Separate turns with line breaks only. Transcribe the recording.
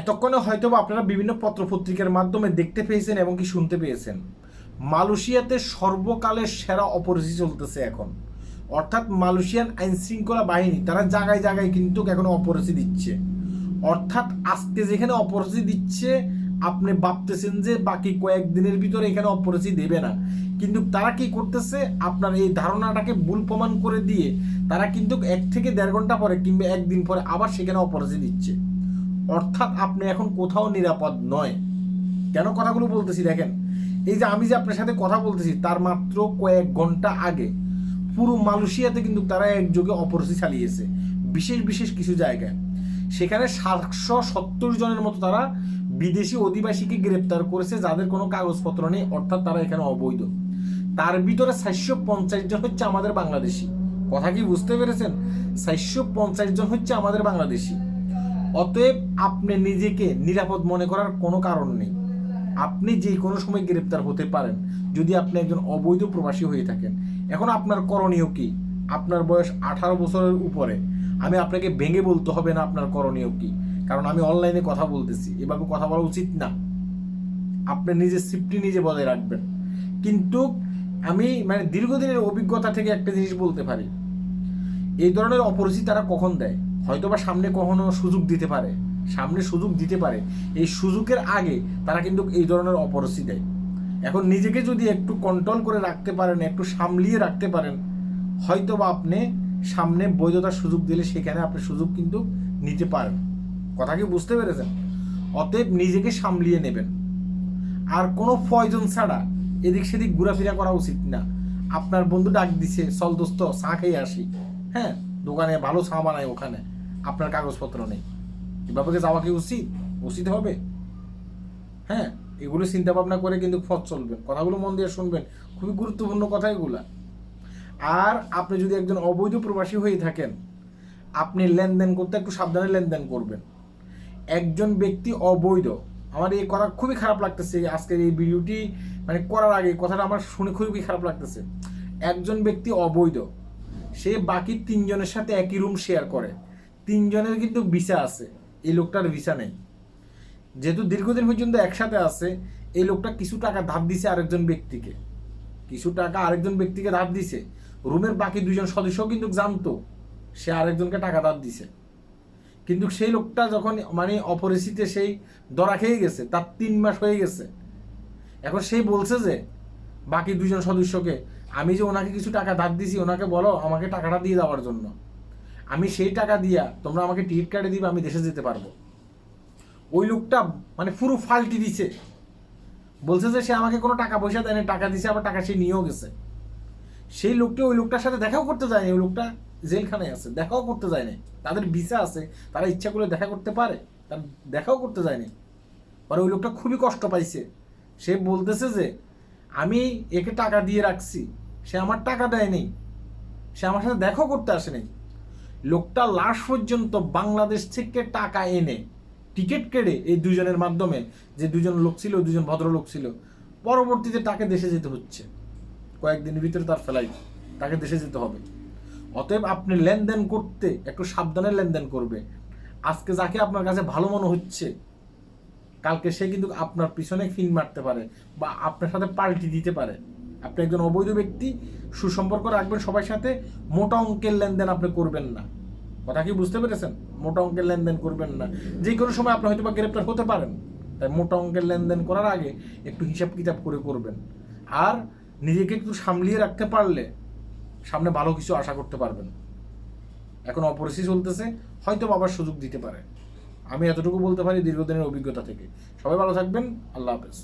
এতক্ষণে হয়তো আপনারা বিভিন্ন পত্রপত্রিকার মাধ্যমে দেখতে পেয়েছেন এবং কি শুনতে পেয়েছেন। মালয়েশিয়াতে সর্বকালের সেরা অপরাধী চলতেছে এখন। অর্থাৎ মালয়েশিয়ান আইন শৃঙ্খলা বাহিনী, তারা জায়গায় জায়গায় কিন্তু এখন অপরাধী দিচ্ছে। অর্থাৎ আজকে যেখানে অপরাধী দিচ্ছে, আপনি ভাবতেছেন যে বাকি কয়েকদিনের ভিতরে এখানে অপরাধী দেবে না। কিন্তু তারা কি করতেছে? আপনার এই ধারণাটাকে ভুল প্রমাণ করে দিয়ে তারা কিন্তু এক থেকে দেড় ঘণ্টা পরে কিংবা একদিন পরে আবার সেখানে অপরাধী দিচ্ছে। অর্থাৎ আপনি এখন কোথাও নিরাপদ নয়। কেন কথাগুলো বলতেছি দেখেন? এই যে আমি যে আপনার সাথে কথা বলতেছি, তার মাত্র কয়েক ঘণ্টা আগে পুরো মালয়েশিয়াতে কিন্তু তারা একযোগে অপরাধী চালিয়েছে, বিশেষ বিশেষ কিছু জায়গায়। সেখানে সাতশো সত্তর জনের মতো তারা বিদেশি অধিবাসীকে গ্রেপ্তার করেছে, যাদের কোনো কাগজপত্র নেই, অর্থাৎ তারা এখানে অবৈধ। তার ভিতরে চারশো পঞ্চাশ জন হচ্ছে আমাদের বাংলাদেশি। কথা কি বুঝতে পেরেছেন? চারশো পঞ্চাশ জন হচ্ছে আমাদের বাংলাদেশি। অতএব আপনি নিজেকে নিরাপদ মনে করার কোনো কারণ নেই। আপনি যে কোনো সময় গ্রেপ্তার হতে পারেন, যদি আপনি একজন অবৈধ প্রবাসী হয়ে থাকেন। এখন আপনার করণীয় কি? আপনার বয়স আঠারো বছরের উপরে। আমি আপনাকে ভেঙে বলতে হবে না আপনার করণীয় কি। কারণ আমি অনলাইনে কথা বলতেছি, এভাবে কথা বলা উচিত না। আপনি নিজের সেফটি নিজে বজায় রাখবেন। কিন্তু আমি মানে দীর্ঘদিনের অভিজ্ঞতা থেকে একটা জিনিস বলতে পারি। এই ধরনের অপরিচিত তারা কখন দেয়? হয়তোবা সামনে কখনো সুযোগ দিতে পারে। সামনে সুযোগ দিতে পারে। এই সুযোগের আগে তারা কিন্তু এই ধরনের অপরিচিত দেয়। এখন নিজেকে যদি একটু কন্ট্রোল করে রাখতে পারেন, একটু সামলিয়ে রাখতে পারেন হয়তো বা আপনি সামনে বৈধতার সুযোগ দিলে সেখানে আপনি সুযোগ কিন্তু নিতে পারেন। কথা কি বুঝতে পেরেছেন? অতএব নিজেকে সামলিয়ে নেবেন। আর কোনো প্রয়োজন ছাড়া এদিক সেদিক ঘোরাফেরা করা উচিত না। আপনার বন্ধু ডাক দিছে, চল দোস্ত, চা খেয়ে আসি। হ্যাঁ? দোকানে ভালো চা বানায় ওখানে। আপনার কাগজপত্র নেই। এভাবে যাওয়া কি উচিত? উচিত হবে? হ্যাঁ এগুলো চিন্তা ভাবনা করে কিন্তু পথ চলবেন। কথাগুলো মন দিয়ে শুনবেন। খুবই গুরুত্বপূর্ণ কথা এগুলা। আর আপনি যদি একজন অবৈধ প্রবাসী হয়ে থাকেন, আপনি লেনদেন করতে একটু সাবধানে লেনদেন করবেন। একজন ব্যক্তি অবৈধ, আমার এই কথা খুবই খারাপ লাগতেছে। আজকের এই ভিডিওটি মানে করার আগে কথাটা আমার শুনে খুবই খারাপ লাগতেছে। একজন ব্যক্তি অবৈধ সে বাকি তিনজনের সাথে একই রুম শেয়ার করে। তিনজনের কিন্তু ভিসা আছে, এই লোকটার ভিসা নেই। যেহেতু দীর্ঘদিন পর্যন্ত একসাথে আছে, এই লোকটা কিছু টাকা ধার দিছে আরেকজন ব্যক্তিকে। কিছু টাকা আরেকজন ব্যক্তিকে ধার দিছে। রুমের বাকি দুজন সদস্য কিন্তু জানতো, সে আরেকজনকে টাকা ধার দিছে। কিন্তু সেই লোকটা যখন মানে অপরিচিতে সেই দরা খেয়ে গেছে, তার তিন মাস হয়ে গেছে। এখন সেই বলছে যে, বাকি দুজন সদস্যকে আমি যে ওনাকে কিছু টাকা ধার দিছি, ওনাকে বলো আমাকে টাকাটা দিয়ে দেওয়ার জন্য। আমি সেই টাকা দিয়া তোমরা আমাকে টিকিট কাটে দিবে, আমি দেশে যেতে পারব। ওই লোকটা মানে পুরো ফাল্টি দিছে। বলছে যে সে আমাকে কোনো টাকা পয়সা দেয়নি, টাকা দিছে, আবার টাকা সে নিয়েও গেছে। সেই লোকটি ওই লোকটার সাথে দেখাও করতে যায়নি, ওই লোকটা জেলখানায় আছে, দেখাও করতে যায়নি। তাদের ভিসা আছে, তারা ইচ্ছা করলে দেখা করতে পারে, তার দেখাও করতে যায়নি। পরে ওই লোকটা খুবই কষ্ট পাইছে। সে বলতেছে যে, আমি একে টাকা দিয়ে রাখছি সে আমার টাকা দেয়নি সে আমার সাথে দেখাও করতে আসেনি লোকটা লাশ পর্যন্ত বাংলাদেশ থেকে টাকা এনে টিকিট কেড়ে এই দুজনের মাধ্যমে, যে দুজন লোক ছিল, দুজন ভদ্রলোক ছিল, পরবর্তীতে তাকে দেশে যেতে হচ্ছে। কয়েকদিনের ভিতরে তার ফেলাই তাকে দেশে যেতে হবে। অতএব আপনি লেনদেন করতে একটু সাবধানে লেনদেন করবে। আজকে যাকে আপনার কাছে ভালো মনে হচ্ছে, কালকে সে কিন্তু আপনার পিছনে ফিন মারতে পারে বা আপনার সাথে পাল্টি দিতে পারে। আপনি একজন অবৈধ ব্যক্তি, সুসম্পর্ক রাখবেন সবার সাথে, মোটা অঙ্কের লেনদেন আপনি করবেন না। কথা কি বুঝতে পেরেছেন? মোটা অঙ্কের লেনদেন করবেন না। যে কোনো সময় আপনি হয়তো বা গ্রেপ্তার হতে পারেন, তাই মোটা অঙ্কের লেনদেন করার আগে একটু হিসাব কিতাব করে করবেন। আর নিজেকে একটু সামলিয়ে রাখতে পারলে সামনে ভালো কিছু আশা করতে পারবেন। এখন অপরিস্থিতি চলতেছে হয়তো বাবার সুযোগ দিতে পারে। আমি এতটুকু বলতে পারি দীর্ঘদিনের অভিজ্ঞতা থেকে। সবাই ভালো থাকবেন, আল্লাহ হাফেজ।